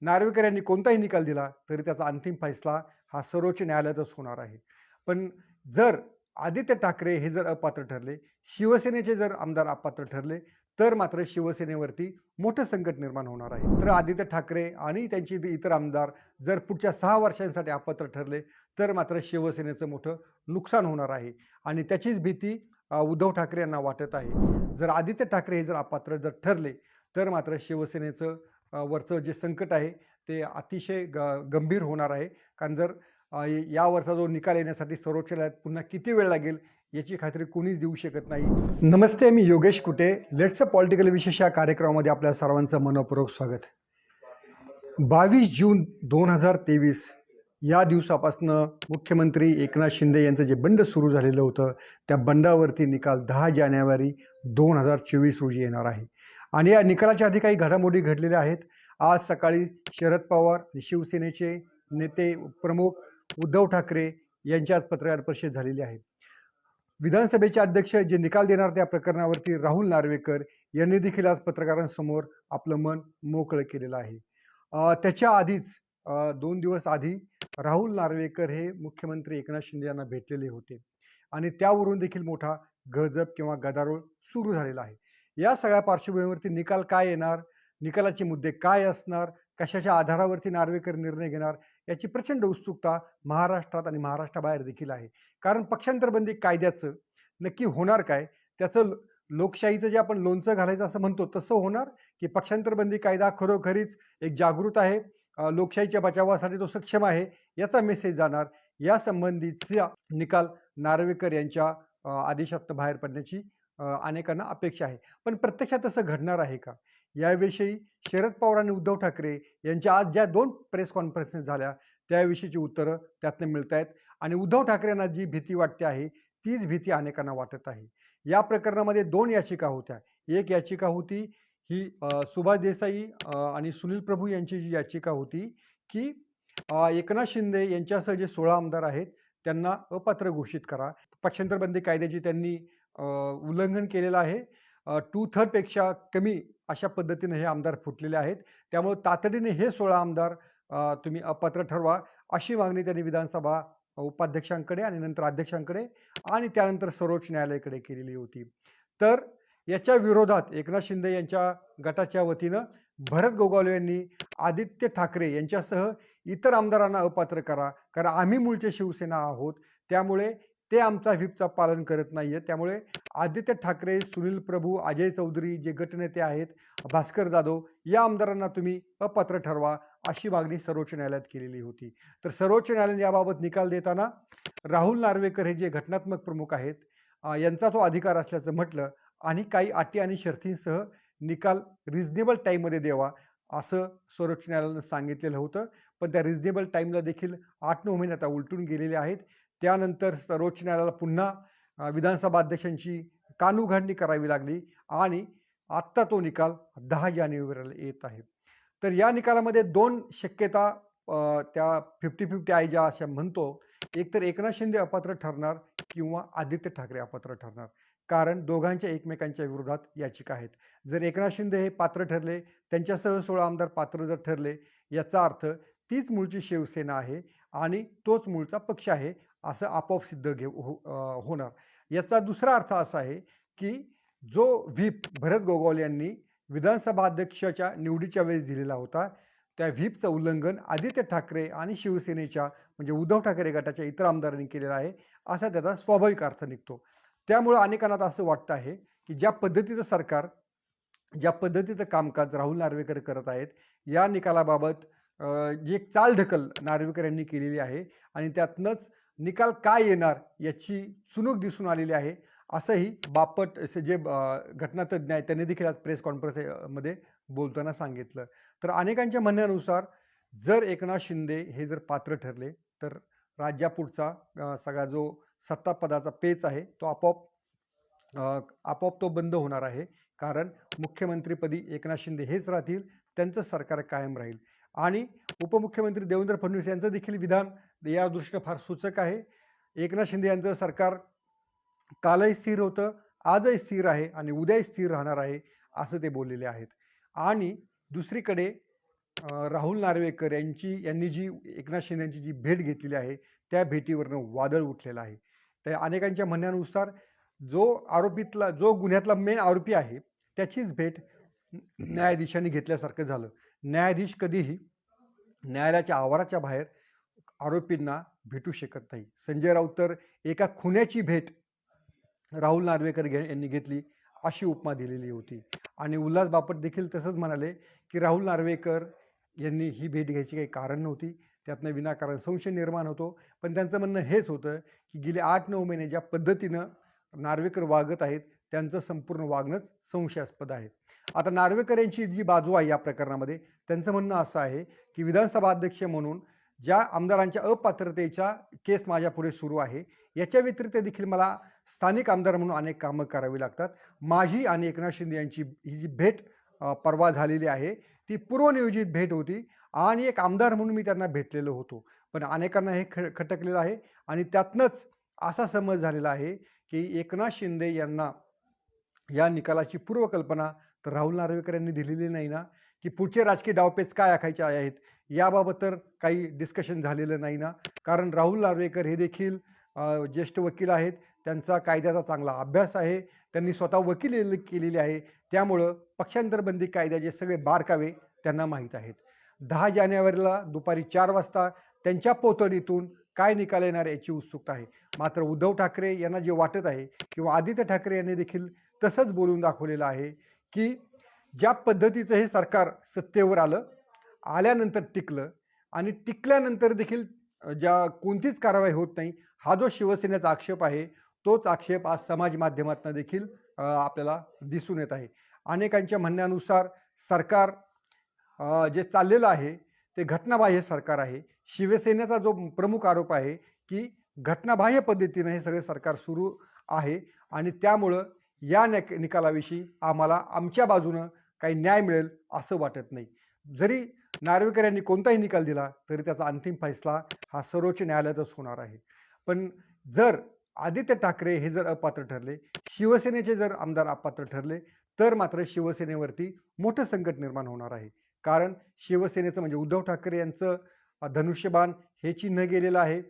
नार्वेकर यांनी कोणताही निकाल दिला तरी त्याचा अंतिम फैसला हा सर्वोच्च न्यायालयातच होणार आहे. पण जर आदित्य ठाकरे हे जर अपात्र ठरले शिवसेनेचे जर आमदार अपात्र ठरले तर मात्र शिवसेनेवरती मोठं संकट निर्माण होणार आहे. तर आदित्य ठाकरे आणि त्यांचे इतर- आमदार जर पुढच्या सहा वर्षांसाठी अपात्र ठरले तर मात्र शिवसेनेचं मोठं नुकसान होणार आहे. आणि त्याचीच भीती उद्धव ठाकरे यांना वाटत आहे. जर आदित्य ठाकरे हे जर अपात्र जर ठरले तर मात्र शिवसेनेचं वरचं जे संकट आहे ते अतिशय ग गंभीर होणार आहे. कारण जर यावरचा जो निकाल येण्यासाठी सर्वोच्च न्यायालयात पुन्हा किती वेळ लागेल याची खात्री कोणीच देऊ शकत नाही. नमस्ते मी Yogesh Kute. Let's a political विशेष या कार्यक्रमामध्ये आपल्या सर्वांचं मनपूर्वक स्वागत. बावीस जून दोन हजार तेवीस या दिवसापासनं मुख्यमंत्री एकनाथ शिंदे यांचं जे बंड सुरू झालेलं होतं त्या बंडावरती निकाल दहा जानेवारी दोन हजार चोवीस रोजी येणार आहे. आणि या निकालाच्या आधी काही घडामोडी घडलेल्या आहेत. आज सकाळी शरद पवार शिवसेनेचे नेते प्रमुख उद्धव ठाकरे यांची आज पत्रकार परिषद झालेली आहे. विधानसभेचे अध्यक्ष जे निकाल देणार त्या प्रकरणावरती राहुल नार्वेकर यांनी देखील आज पत्रकारांसमोर आपलं मन मोकळं केलेलं आहे. त्याच्या आधीच दोन दिवस आधी राहुल नार्वेकर हे मुख्यमंत्री एकनाथ शिंदे यांना भेटलेले होते. आणि त्यावरून देखील मोठा गजब किंवा गदारोळ सुरू झालेला आहे. या सगळ्या पार्श्वभूमीवरती निकाल काय येणार? निकालाचे मुद्दे काय असणार? कशाच्या आधारावरती नार्वेकर निर्णय घेणार? याची प्रचंड उत्सुकता महाराष्ट्रात आणि महाराष्ट्राबाहेर देखील आहे. कारण पक्षांतरबंदी कायद्याचं नक्की होणार काय? त्याचं लो- लोकशाहीचं जे आपण लोणचं घालायचं असं म्हणतो तसं होणार? की पक्षांतरबंदी कायदा खरोखरीच एक जागृत आहे? लोकशाहीच्या बचावासाठी तो सक्षम आहे? याचा मेसेज जाणार? या संबंधीचा निकाल नार्वेकर यांच्या अ, आदेशातनं बाहेर पडण्याची अनेकांना अपेक्षा आहे. पण प्रत्यक्षात तसं घडणार आहे का? याविषयी शरद पवार आणि उद्धव ठाकरे यांच्या आज ज्या दोन प्रेस कॉन्फरन्सेस झाल्या त्याविषयीची उत्तरं त्यातनं मिळत आहेत आणि उद्धव ठाकरेंना जी भीती वाटते आहे तीच भीती अनेकांना वाटत आहे. या प्रकरणामध्ये दोन याचिका होत्या. एक याचिका होती ही सुभाष देसाई आणि सुनील प्रभू यांची जी याचिका होती की एकनाथ शिंदे यांच्यासह जे सोळा आमदार आहेत त्यांना अपात्र घोषित करा. पक्षांतरबंदी कायद्याची त्यांनी उल्लंघन केलेलं आहे. टू थर्डपेक्षा कमी अशा पद्धतीने हे आमदार फुटलेले आहेत. त्यामुळे तातडीने हे सोळा आमदार तुम्ही अपात्र ठरवा अशी मागणी त्यांनी विधानसभा उपाध्यक्षांकडे आणि नंतर अध्यक्षांकडे आणि त्यानंतर सर्वोच्च न्यायालयाकडे केलेली होती. तर याच्या विरोधात एकनाथ शिंदे यांच्या गटाच्या वतीनं भरत गोगावले यांनी आदित्य ठाकरे यांच्यासह इतर आमदारांना अपात्र करा. कारण आम्ही मूळचे शिवसेना आहोत. त्यामुळे ते आमचा व्हीपचा पालन करत नाही आहे त्यामुळे आदित्य ठाकरे सुनील प्रभू अजय चौधरी जे गटनेते आहेत भास्कर जाधव या आमदारांना तुम्ही अपात्र ठरवा अशी मागणी सर्वोच्च न्यायालयात केलेली होती. तर सर्वोच्च न्यायालयाने याबाबत निकाल देताना राहुल नार्वेकर हे जे घटनात्मक प्रमुख आहेत यांचा तो अधिकार असल्याचं म्हटलं आणि काही अटी आणि शर्तींसह निकाल रिजनेबल टाईममध्ये द्यावा असं सर्वोच्च न्यायालयानं सांगितलेलं होतं. पण त्या रिजनेबल टाईमला देखील आठ नऊ महिने आता उलटून गेलेले आहेत. त्यानंतर सर्वोच्च न्यायालयाला पुन्हा विधानसभा अध्यक्षांची कानउघाडणी करावी लागली आणि आत्ता तो निकाल दहा जानेवारीला येत आहे. तर या निकालामध्ये दोन शक्यता त्या फिफ्टी फिफ्टी आहे ज्या अशा म्हणतो एक तर एकनाथ शिंदे अपात्र ठरणार किंवा आदित्य ठाकरे अपात्र ठरणार. कारण दोघांच्या एकमेकांच्या विरोधात याचिका आहेत. जर एकनाथ शिंदे हे पात्र ठरले त्यांच्यासह सोळा आमदार पात्र जर ठरले याचा अर्थ तीच मूळची शिवसेना आहे आणि तोच मूळचा पक्ष आहे. असं आपोआप सिद्ध घेऊ हो होणार. याचा दुसरा अर्थ असा आहे की जो व्हीप भरत गोगावले यांनी विधानसभा अध्यक्षाच्या निवडीच्या वेळेस दिलेला होता त्या व्हीपचं उल्लंघन आदित्य ठाकरे आणि शिवसेनेच्या म्हणजे उद्धव ठाकरे गटाच्या इतर आमदारांनी केलेला आहे असा त्याचा स्वाभाविक अर्थ निघतो. त्यामुळं अनेकांना आता असं वाटतं आहे की ज्या पद्धतीचं सरकार ज्या पद्धतीचं कामकाज राहुल नार्वेकर करत आहेत या निकालाबाबत जी एक चाल ढकल नार्वेकर यांनी केलेली आहे आणि त्यातनंच निकाल काय येणार याची चुनूक दिसून आलेली आहे. असंही बापट असे जे घटनातज्ञ आहेत त्यांनी देखील आज प्रेस कॉन्फरन्समध्ये बोलताना सांगितलं. तर अनेकांच्या म्हणण्यानुसार जर एकनाथ शिंदे हे जर पात्र ठरले तर राज्यापुढचा सगळा जो सत्तापदाचा पेच आहे तो आपोआप आपोआप तो बंद होणार आहे. कारण मुख्यमंत्रीपदी एकनाथ शिंदे हेच राहतील त्यांचं सरकार कायम राहील. आणि उपमुख्यमंत्री देवेंद्र फडणवीस यांचं देखील विधान या दृष्टीनं फार सूचक आहे एकनाथ शिंदे यांचं सरकार कालही स्थिर होतं आजही स्थिर आहे आणि उद्याही स्थिर राहणार आहे असं ते बोललेले आहेत आणि दुसरीकडे राहुल नार्वेकर यांची यांनी जी एकनाथ शिंदे यांची जी भेट घेतलेली आहे, त्या भेटीवरनं वादळ उठलेलं आहे. त्या अनेकांच्या म्हणण्यानुसार जो आरोपीतला जो गुन्ह्यातला मेन आरोपी आहे, त्याचीच भेट न्यायाधीशांनी घेतल्यासारखं झालं. न्यायाधीश कधीही न्यायालयाच्या आवाराच्या बाहेर आरोपींना भेटू शकत नाही. संजय राऊत तर एका खुन्याची भेट राहुल नार्वेकर घे यांनी घेतली, अशी उपमा दिलेली होती. आणि उल्हास बापट देखील तसंच म्हणाले, की राहुल नार्वेकर यांनी ही भेट घ्यायची काही कारण नव्हती. त्यातनं विनाकारण संशय निर्माण होतो. पण त्यांचं म्हणणं हेच होतं, की गेले 8-9 महिने ज्या पद्धतीनं नार्वेकर वागत आहेत, त्यांचं संपूर्ण वागणंच संशयास्पद आहे. आता नार्वेकर यांची जी बाजू आहे या प्रकरणामध्ये, त्यांचं म्हणणं असं आहे, की विधानसभा अध्यक्ष म्हणून ज्या आमदारांच्या अपात्रतेच्या केस माझ्यापुढे सुरू आहे, याच्या व्यतिरिक्त देखील मला स्थानिक आमदार म्हणून अनेक कामं करावी लागतात. माझी आणि एकनाथ शिंदे यांची ही जी भेट परवा झालेली आहे, ती पूर्वनियोजित भेट होती आणि एक आमदार म्हणून मी त्यांना भेटलेलो होतो. पण अनेकांना हे ख खटकलेलं आहे आणि त्यातनंच असा समज झालेला आहे, की एकनाथ शिंदे यांना या निकालाची पूर्वकल्पना तर राहुल नार्वेकर यांनी दिलेली नाही ना, की पुढचे राजकीय डावपेच काय आखायचे आहेत, याबाबत तर काही डिस्कशन झालेलं नाही ना. कारण राहुल नार्वेकर हे देखील ज्येष्ठ वकील आहेत. त्यांचा कायद्याचा चांगला अभ्यास आहे. त्यांनी स्वतः वकील केलेली आहे. त्यामुळं पक्षांतरबंदी कायद्याचे सगळे बारकावे त्यांना माहीत आहेत. दहा जानेवारीला दुपारी चार वाजता त्यांच्या पोतडीतून काय निकाल येणार याची उत्सुकता आहे. मात्र उद्धव ठाकरे यांना जे वाटत आहे किंवा आदित्य ठाकरे यांनी देखील तसंच बोलून दाखवलेलं आहे, की ज्या पद्धतीचं हे सरकार सत्तेवर आलं, आल्यानंतर टिकलं आणि टिकल्यानंतर देखील ज्या कोणतीच कारवाई होत नाही, हा जो शिवसेनेचा आक्षेप आहे, तोच आक्षेप आज समाज माध्यमातून देखील आपल्याला दिसून येत आहे. अनेकांच्या म्हणण्यानुसार सरकार जे चाललेलं आहे, ते घटनाबाह्य सरकार आहे. शिवसेनेचा जो प्रमुख आरोप आहे, की घटनाबाह्य पद्धतीनं हे सगळे सरकार सुरू आहे आणि त्यामुळं या नक निकालाविषयी आम्हाला आमच्या बाजूनं काही न्याय मिळेल असं वाटत नाही. जरी नार्वेकर यांनी कोणताही निकाल दिला, तरी त्याचा अंतिम फैसला हा सर्वोच्च न्यायालयातच होणार आहे. पण जर आदित्य ठाकरे हे जर अपात्र ठरले, शिवसेनेचे जर आमदार अपात्र ठरले, तर मात्र शिवसेनेवरती मोठं संकट निर्माण होणार आहे. कारण शिवसेनेचं म्हणजे उद्धव ठाकरे यांचं धनुष्यबाण हे चिन्ह गेलेलं आहे.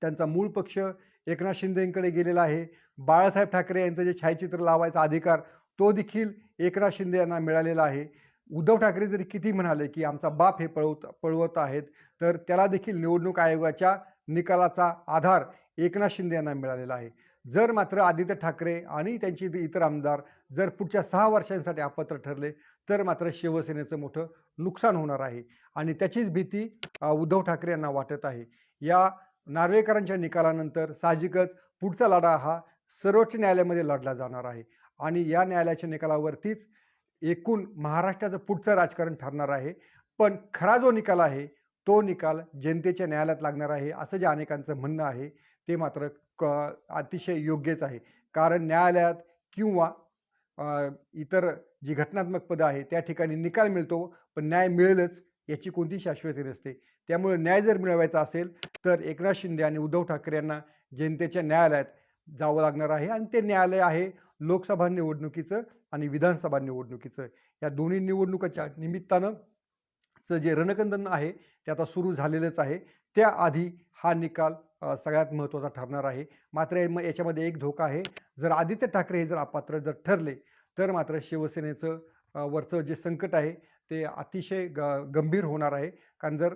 त्यांचा मूळ पक्ष एकनाथ शिंदेंकडे गेलेला आहे. बाळासाहेब ठाकरे यांचं जे छायाचित्र लावायचा अधिकार, तो देखील एकनाथ शिंदे यांना मिळालेला आहे. उद्धव ठाकरे जरी किती म्हणाले, की आमचा बाप हे पळवत पळवत आहेत, तर त्याला देखील निवडणूक आयोगाच्या निकालाचा आधार एकनाथ शिंदे यांना मिळालेला आहे. जर मात्र आदित्य ठाकरे आणि त्यांचे इतर आमदार जर पुढच्या सहा वर्षांसाठी अपात्र ठरले, तर मात्र शिवसेनेचं मोठं नुकसान होणार आहे आणि त्याचीच भीती उद्धव ठाकरे यांना वाटत आहे. या नार्वेकरांच्या निकालानंतर साहजिकच पुढचा लढा हा सर्वोच्च न्यायालयामध्ये लढला जाणार आहे आणि या न्यायालयाच्या निकालावरतीच एकूण महाराष्ट्राचं पुढचं राजकारण ठरणार आहे. पण खरा जो निकाल आहे, तो निकाल जनतेच्या न्यायालयात लागणार आहे, असं जे अनेकांचं म्हणणं आहे, ते मात्र क अतिशय योग्यच आहे. कारण न्यायालयात किंवा इतर जी घटनात्मक पदं आहे त्या ठिकाणी निकाल मिळतो, पण न्याय मिळेलच याची कोणती शाश्वती नसते. त्यामुळे न्याय जर मिळवायचा असेल, तर एकनाथ शिंदे आणि उद्धव ठाकरे यांना जनतेच्या न्यायालयात जावं लागणार आहे आणि ते न्यायालय आहे लोकसभा निवडणुकीचं आणि विधानसभा निवडणुकीचं. या दोन्ही निवडणुकाच्या निमित्तानं चं जे रणकंदन आहे, ते आता सुरू झालेलंच आहे. त्याआधी हा निकाल सगळ्यात महत्त्वाचा ठरणार आहे. मात्र मग याच्यामध्ये एक धोका आहे. जर आदित्य ठाकरे हे जर अपात्र जर ठरले, तर मात्र शिवसेनेचं वरचं जे संकट आहे, ते अतिशय ग गंभीर होणार आहे. कारण जर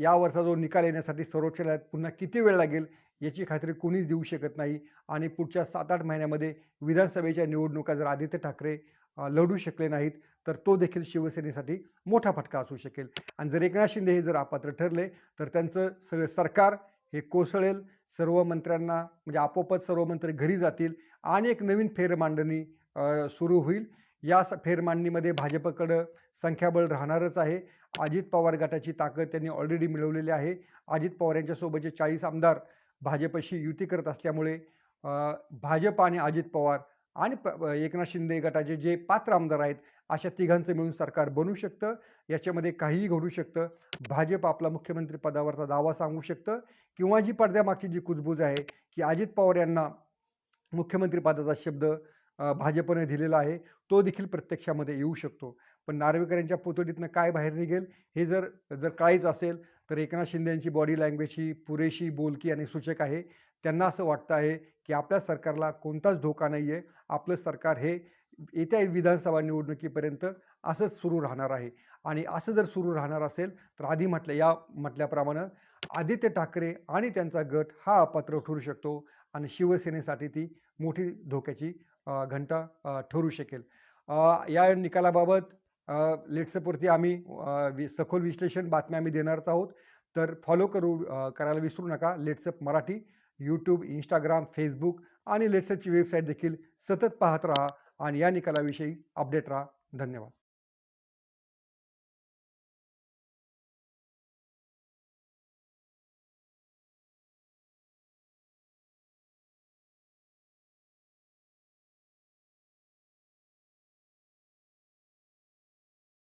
यावरचा जो निकाल येण्यासाठी सर्वोच्च न्यायालयात पुन्हा किती वेळ लागेल, याची खात्री कोणीच देऊ शकत नाही आणि पुढच्या 7-8 महिन्यामध्ये विधानसभेच्या निवडणुका जर आदित्य ठाकरे लढू शकले नाहीत, तर तो देखील शिवसेनेसाठी मोठा फटका असू शकेल आणि जर एकनाथ शिंदे हे जर अपात्र ठरले, तर त्यांचं सगळं सरकार हे कोसळेल. सर्व मंत्र्यांना म्हणजे आपोआपच सर्व मंत्री घरी जातील आणि एक नवीन फेरमांडणी सुरू होईल. या स फेरमांडणीमध्ये भाजपकडं संख्याबळ राहणारच आहे. अजित पवार गटाची ताकद त्यांनी ऑलरेडी मिळवलेली आहे. अजित पवार यांच्यासोबतचे 40 आमदार भाजपशी युती करत असल्यामुळे भाजप आणि अजित पवार आणि प एकनाथ शिंदे गटाचे जे पात्र आमदार आहेत, अशा तिघांचं मिळून सरकार बनू शकतं. याच्यामध्ये काहीही घडू शकतं. भाजप आपला मुख्यमंत्री पदावरचा दावा सांगू शकतं किंवा जी पडद्यामागची जी कुजबूज आहे, की अजित पवार यांना मुख्यमंत्री पदाचा शब्द भाजपने दिलेला आहे, तो देखील प्रत्यक्षामध्ये येऊ शकतो. पण नार्वेकर यांच्या पुतळीतनं काय बाहेर निघेल हे जर जर कळायचं असेल तर एकनाथ शिंदे यांची बॉडी लँग्वेज ही पुरेशी बोलकी आणि सूचक आहे. त्यांना असं वाटतं आहे की आपल्या सरकारला कोणताच धोका नाही आहे आपलं सरकार हे येत्या विधानसभा निवडणुकीपर्यंत असंच सुरू राहणार आहे. आणि असं जर सुरू राहणार असेल तर आधी म्हटलं या म्हटल्याप्रमाणे आदित्य ठाकरे आणि त्यांचा गट हा अपात्र ठरू शकतो आणि शिवसेनेसाठी ती मोठी धोक्याची घंटा ठरू शकेल. या निकालाबाबत लेट्सपुरती आम्ही वि- सखोल विश्लेषण बातम्या आम्ही देणारच आहोत. तर फॉलो करू करायला विसरू नका. LetsUpp Marathi YouTube Instagram Facebook आणि लेट्सअपची वेबसाईट देखील सतत पाहत राहा आणि या निकालाविषयी अपडेट राहा. धन्यवाद.